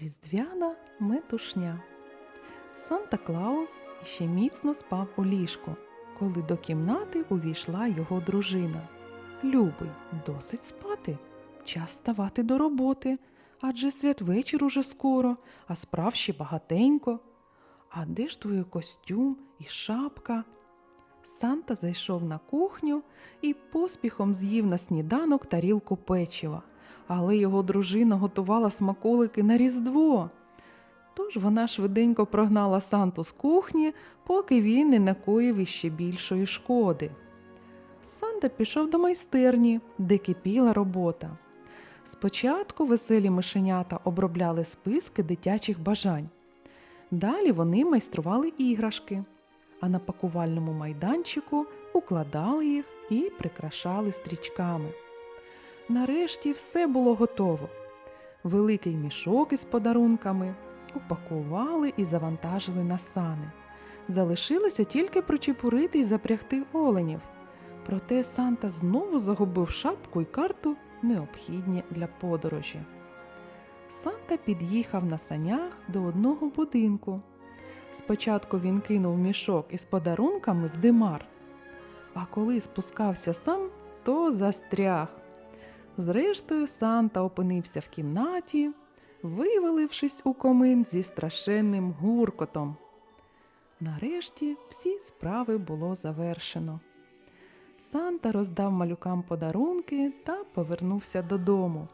Різдвяна метушня. Санта Клаус ще міцно спав у ліжку, коли до кімнати увійшла його дружина. Любий, досить спати. Час ставати до роботи, адже святвечір уже скоро, а справ ще багатенько. А де ж твій костюм і шапка? Санта зайшов на кухню і поспіхом з'їв на сніданок тарілку печива, але його дружина готувала смаколики на Різдво. Тож вона швиденько прогнала Санту з кухні, поки він не накоїв іще більшої шкоди. Санта пішов до майстерні, де кипіла робота. Спочатку веселі мишенята обробляли списки дитячих бажань. Далі вони майстрували іграшки, а на пакувальному майданчику укладали їх і прикрашали стрічками. Нарешті все було готово. Великий мішок із подарунками упакували і завантажили на сани. Залишилося тільки причепурити і запрягти оленів. Проте Санта знову загубив шапку і карту, необхідні для подорожі. Санта під'їхав на санях до одного будинку. Спочатку він кинув мішок із подарунками в димар, а коли спускався сам, то застряг. Зрештою, Санта опинився в кімнаті, вивалившись у комин зі страшенним гуркотом. Нарешті всі справи було завершено. Санта роздав малюкам подарунки та повернувся додому.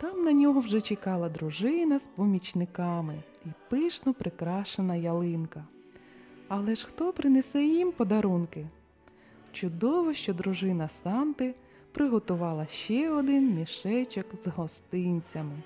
Там на нього вже чекала дружина з помічниками і пишно прикрашена ялинка. Але ж хто принесе їм подарунки? Чудово, що дружина Санти приготувала ще один мішечок з гостинцями.